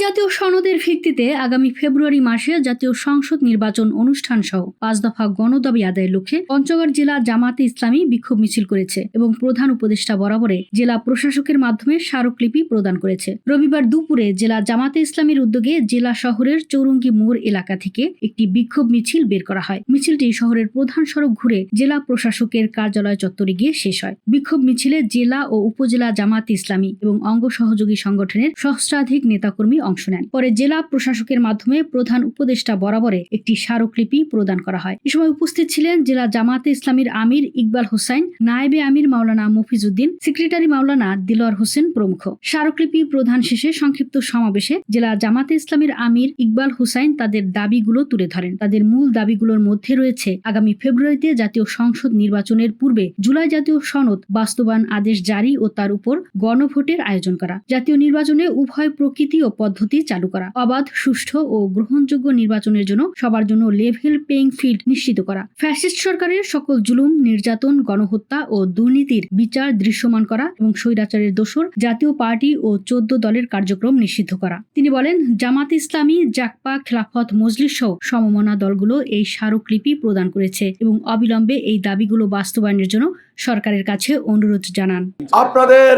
জাতীয় সনদের ভিত্তিতে আগামী ফেব্রুয়ারি মাসে জাতীয় সংসদ নির্বাচন অনুষ্ঠান সহ পাঁচ দফা গণদাবি আদায়ের লক্ষ্যে পঞ্চগড় জেলা জামাতে ইসলামী বিক্ষোভ মিছিল করেছে এবং প্রধান উপদেষ্টা বরাবরে জেলা প্রশাসকের মাধ্যমে স্মারকলিপি প্রদান করেছে। রবিবার দুপুরে জেলা জামাতে ইসলামীর উদ্যোগে জেলা শহরের চৌরঙ্গি মোড় এলাকা থেকে একটি বিক্ষোভ মিছিল বের করা হয়। মিছিলটি শহরের প্রধান সড়ক ঘুরে জেলা প্রশাসকের কার্যালয় চত্বরে গিয়ে শেষ হয়। বিক্ষোভ মিছিলে জেলা ও উপজেলা জামাত ইসলামী এবং অঙ্গ সহযোগী সংগঠনের সহস্রাধিক নেতাকর্মী অংশ নেন। পরে জেলা প্রশাসকের মাধ্যমে প্রধান উপদেষ্টা বরাবরে একটি স্মারকলিপি প্রদান করা হয়। এ সময় উপস্থিত ছিলেন জেলা জামাতে ইসলামীর আমির ইকবাল হোসাইন, নায়েবে আমির মাওলানা মফিজউদ্দিন, সেক্রেটারি মাওলানা দিলওয়ার হোসেন প্রমুখ। স্মারকলিপি প্রধান শেষে সংক্ষিপ্ত সমাবেশে জেলা জামাতে ইসলামীর আমির ইকবাল হোসাইন তাদের দাবিগুলো তুলে ধরেন। তাদের মূল দাবিগুলোর মধ্যে রয়েছে আগামী ফেব্রুয়ারিতে জাতীয় সংসদ নির্বাচনের পূর্বে জুলাই জাতীয় সনদ বাস্তবায়ন আদেশ জারি ও তার উপর গণভোটের আয়োজন করা। জাতীয় নির্বাচনে উভয় প্রকৃতি ও পদ্ধতি চালু করা, অবাধ, সুষ্ঠু ও গ্রহণযোগ্য নির্বাচনের জন্য সবার জন্য লেভেল প্লেইং ফিল্ড নিশ্চিত করা ফ্যাসিস্ট সরকারের সকল জুলুম, নির্যাতন, গণহত্যা ও দুর্নীতির বিচার দৃশ্যমান করা এবং স্বৈরাচারের দোষর জাতীয় পার্টি ও চোদ্দ দলের কার্যক্রম নিষিদ্ধ করা। তিনি বলেন, জামাত ইসলামী, জাকপা, খেলাফত, মজলিস সহ সমমনা দলগুলো এই স্মারকলিপি প্রদান করেছে এবং অবিলম্বে এই দাবিগুলো বাস্তবায়নের জন্য সরকারের কাছে অনুরোধ জানান। আপনাদের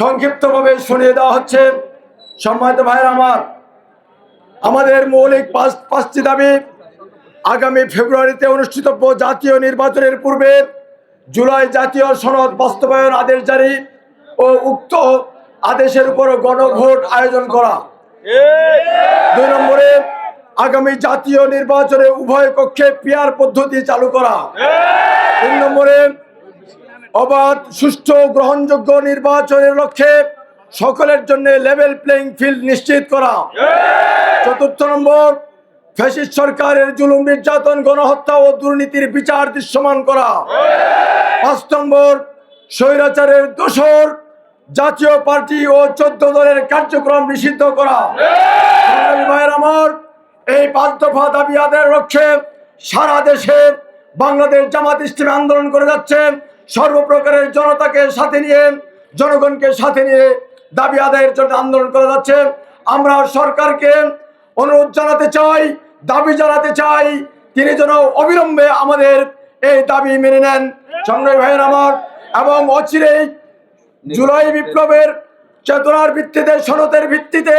সংক্ষিপ্তভাবে শুনিয়ে দেওয়া হচ্ছে সম্মানিত ভাইয়ের আমার, আমাদের মৌলিক পাঁচ, পাঁচটি দাবি আগামী ফেব্রুয়ারিতে অনুষ্ঠিতব্য জাতীয় নির্বাচনের পূর্বে জুলাই জাতীয় সনদ বাস্তবায়ন আদেশ জারি ও উক্ত আদেশের উপর গণভোট আয়োজন করা। দুই নম্বরে আগামী জাতীয় নির্বাচনে উভয় কক্ষে পিয়ার পদ্ধতি চালু করা। তিন নম্বরে অবাধ, সুষ্ঠু, গ্রহণযোগ্য নির্বাচনের লক্ষ্যে সকলের জন্য লেভেল প্লেইং ফিল্ড নিশ্চিত করা। চতুর্থ নম্বর ফ্যাসিস্ট সরকারের জুলুম নির্যাতন গণহত্যা ও দুর্নীতির বিচার দৃশ্যমান করা। পাঁচ নম্বর স্বৈরাচারের দোসর জাতীয় পার্টি ও চোদ্দ দলের কার্যক্রম নিষিদ্ধ করা। ভাইয়ের আমার এই পাঁচ দফা দাবি আদায়ের লক্ষ্যে সারা দেশে বাংলাদেশ জামাত ইসলামী আন্দোলন করে যাচ্ছে সর্বপ্রকারের জনতাকে সাথে নিয়ে জনগণকে সাথে নিয়ে দাবি আদায়ের জন্য আন্দোলন করা যাচ্ছে। আমরা সরকারকে অনুরোধ জানাতে চাই, দাবি জানাতে চাই, তিনি যেন অবিলম্বে আমাদের এই দাবি মেনে নেন। সংগ্রামী ভাইয়ের আমার, এবং অচিরেই জুলাই বিপ্লবের চেতনার ভিত্তিতে সনতের ভিত্তিতে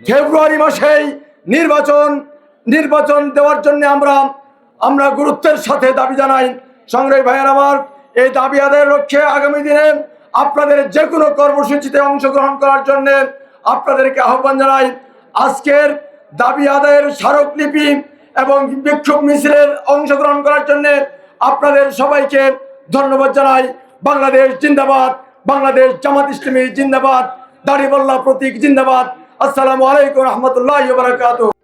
ফেব্রুয়ারি মাসেই নির্বাচন নির্বাচন দেওয়ার জন্য আমরা আমরা গুরুত্বের সাথে দাবি জানাই। সংগ্রামী ভাইয়ের আমার, এই দাবি আদায়ের লক্ষ্যে আগামী দিনে আপনাদের যে কোনো কর্মসূচিতে অংশগ্রহণ করার জন্য আপনাদেরকে আহ্বান জানাই, আজকের দাবি আদায়ের স্মারকলিপি এবং বিক্ষোভ মিছিলের অংশগ্রহণ করার জন্য আপনাদের সবাইকে ধন্যবাদ জানাই। বাংলাদেশ জিন্দাবাদ, বাংলাদেশ জামাত ইসলামী জিন্দাবাদ, দাড়িবল্লা প্রতীক জিন্দাবাদ। আসসালামু আলাইকুম রহমতুল্লাহ বারাকাতুহ।